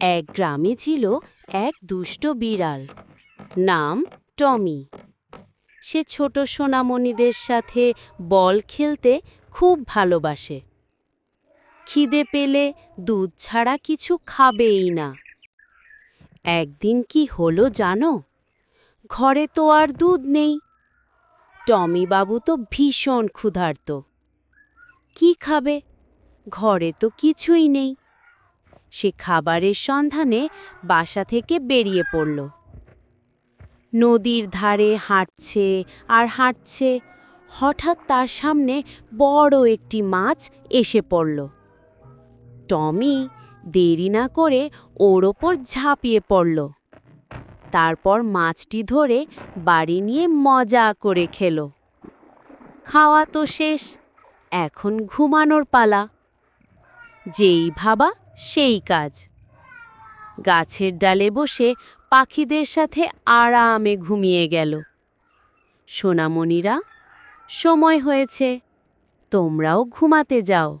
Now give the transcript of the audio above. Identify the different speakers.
Speaker 1: এক গ্রামে ছিল এক দুষ্ট বিড়াল। নাম টমি। সে ছোট সোনামণিদের সাথে বল খেলতে খুব ভালোবাসে। খিদে পেলে দুধ ছাড়া কিছু খাবেই না। একদিন কি হলো জানো? ঘরে তো আর দুধ নেই। টমি বাবু তো ভীষণ ক্ষুধার্ত। কি খাবে? ঘরে তো কিছুই নেই। সে খাবারের সন্ধানে বাসা থেকে বেরিয়ে পড়ল। নদীর ধারে হাঁটছে আর হাঁটছে। হঠাৎ তার সামনে বড় একটি মাছ এসে পড়ল। টমি দেরি না করে ওর ওপর ঝাঁপিয়ে পড়ল। তারপর মাছটি ধরে বাড়ি নিয়ে মজা করে খেলো। খাওয়া তো শেষ, এখন ঘুমানোর পালা। যেই ভাবা, সেই কাজ। গাছের ডালে বসে পাখিদের সাথে আরামে ঘুমিয়ে গেল। সোনামণিরা, সময় হয়েছে, তোমরাও ঘুমাতে যাও।